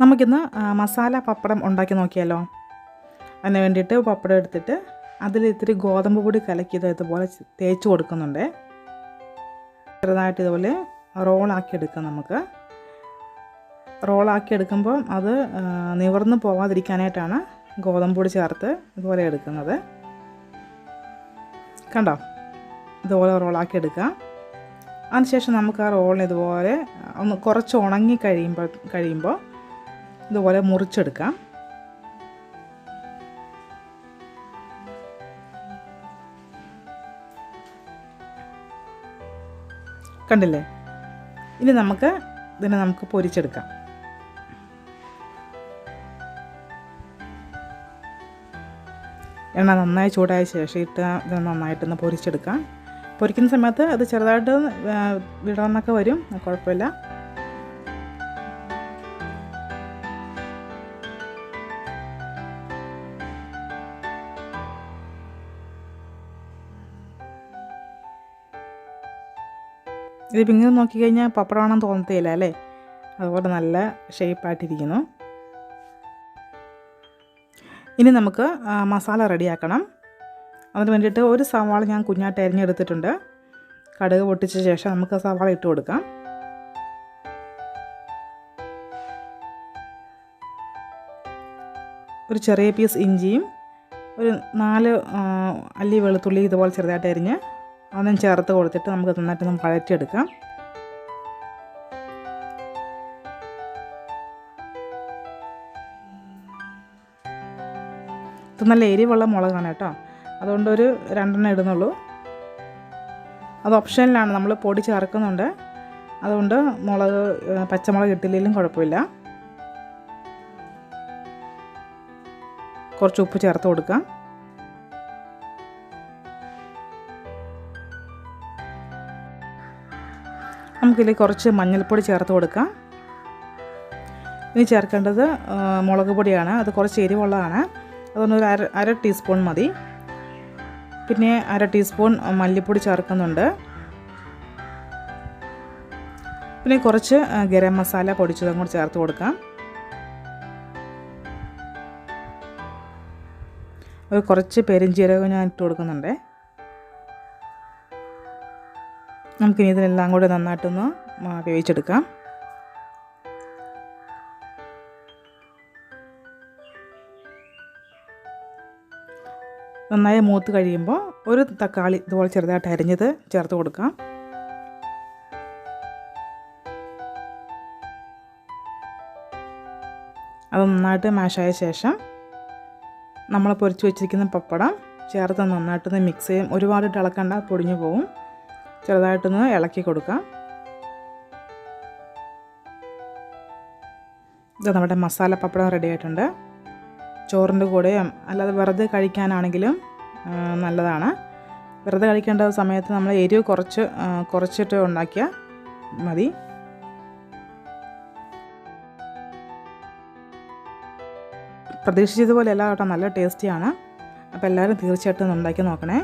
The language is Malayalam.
നമുക്കിന്ന് മസാല പപ്പടം ഉണ്ടാക്കി നോക്കിയാലോ? അതിന് വേണ്ടിയിട്ട് പപ്പടം എടുത്തിട്ട് അതിൽ ഇത്തിരി ഗോതമ്പ് പൊടി കലക്കിയത് ഇതുപോലെ തേച്ച് കൊടുക്കുന്നുണ്ട്. ചെറുതായിട്ട് ഇതുപോലെ റോളാക്കി എടുക്കാം നമുക്ക്. റോളാക്കി എടുക്കുമ്പം അത് നിവർന്ന് പോവാതിരിക്കാനായിട്ടാണ് ഗോതമ്പ് പൊടി ചേർത്ത് ഇതുപോലെ എടുക്കുന്നത്. കണ്ടോ? ഇതുപോലെ റോളാക്കി എടുക്കാം. അതിനുശേഷം നമുക്ക് ആ റോളിന് ഇതുപോലെ ഒന്ന് കുറച്ച് ഉണങ്ങി കഴിയുമ്പോൾ കഴിയുമ്പോൾ ഇതുപോലെ മുറിച്ചെടുക്കാം. കണ്ടില്ലേ? ഇനി നമുക്ക് ഇതിനെ നമുക്ക് പൊരിച്ചെടുക്കാം. എണ്ണ നന്നായി ചൂടായ ശേഷം ഇട്ട് ഇത് നന്നായിട്ടൊന്ന് പൊരിച്ചെടുക്കാം. പൊരിക്കുന്ന സമയത്ത് അത് ചെറുതായിട്ട് വിടണമെന്നൊക്കെ വരും. കുഴപ്പമില്ല. ഇത് ഇങ്ങനെ നോക്കിക്കഴിഞ്ഞാൽ പപ്പടമാണെന്ന് തോന്നത്തില്ല അല്ലേ? അതുപോലെ നല്ല ഷേപ്പായിട്ടിരിക്കുന്നു. ഇനി നമുക്ക് മസാല റെഡിയാക്കണം. അതിന് വേണ്ടിയിട്ട് ഒരു സവാള ഞാൻ കുഞ്ഞായിട്ട് അരിഞ്ഞെടുത്തിട്ടുണ്ട്. കടുക് പൊട്ടിച്ച ശേഷം നമുക്ക് സവാള ഇട്ട് കൊടുക്കാം. ഒരു ചെറിയ പീസ് ഇഞ്ചിയും ഒരു നാല് അല്ലി വെളുത്തുള്ളി ഇതുപോലെ ചെറുതായിട്ട് അരിഞ്ഞ് അതും ചേർത്ത് കൊടുത്തിട്ട് നമുക്ക് നന്നായിട്ട് നമുക്ക് വഴറ്റിയെടുക്കാം. ഇത് നല്ല എരിവുള്ള മുളകാണ് കേട്ടോ. അതുകൊണ്ടൊരു രണ്ടെണ്ണം ഇടുന്നുള്ളൂ. അത് ഓപ്ഷനിലാണ് നമ്മൾ പൊടി ചേർക്കുന്നുണ്ട്. അതുകൊണ്ട് മുളക് പച്ചമുളക് ഇട്ടില്ലെങ്കിലും കുഴപ്പമില്ല. കുറച്ച് ഉപ്പ് ചേർത്ത് കൊടുക്കാം. നമുക്കിതിൽ കുറച്ച് മഞ്ഞൾപ്പൊടി ചേർത്ത് കൊടുക്കാം. ഇനി ചേർക്കേണ്ടത് മുളക് പൊടിയാണ്. അത് കുറച്ച് എരിവുള്ളതാണ്. അതുകൊണ്ട് ഒരു അര അര ടീസ്പൂൺ മതി. പിന്നെ അര ടീസ്പൂൺ മല്ലിപ്പൊടി ചേർക്കുന്നുണ്ട്. പിന്നെ കുറച്ച് ഗരം മസാല പൊടിച്ചതും കൂടി ചേർത്ത് കൊടുക്കാം. ഒരു കുറച്ച് പെരിഞ്ജീരകം ഞാൻ ഇട്ട് കൊടുക്കുന്നുണ്ട്. നമുക്കിനി ഇതിനെല്ലാം കൂടെ നന്നായിട്ടൊന്ന് വേവിച്ചെടുക്കാം. നന്നായി മൂത്ത് കഴിയുമ്പോൾ ഒരു തക്കാളി ഇതുപോലെ ചെറുതായിട്ട് അരിഞ്ഞത് ചേർത്ത് കൊടുക്കാം. അത് നന്നായിട്ട് മാഷായ ശേഷം നമ്മൾ പൊരിച്ച് വെച്ചിരിക്കുന്ന പപ്പടം ചേർത്ത് നന്നായിട്ടൊന്ന് മിക്സ് ചെയ്യും. ഒരുപാട് ഇളക്കണ്ട പൊടിഞ്ഞു പോകും ചെറുതായിട്ടൊന്ന് ഇളക്കി കൊടുക്കാം. ഇത് നമ്മുടെ മസാല പപ്പടം റെഡി ആയിട്ടുണ്ട്. ചോറിന്റെ കൂടെയും അല്ലാതെ വെറുതെ കഴിക്കാനാണെങ്കിലും നല്ലതാണ്. വെറുതെ കഴിക്കേണ്ട സമയത്ത് നമ്മൾ എരിവ് കുറച്ച് കുറച്ചിട്ട് ഉണ്ടാക്കിയാൽ മതി. പ്രതീക്ഷിച്ചതുപോലെ അല്ല കേട്ടോ നല്ല ടേസ്റ്റിയാണ്. അപ്പോൾ എല്ലാവരും തീർച്ചയായിട്ടും ഉണ്ടാക്കി നോക്കണേ.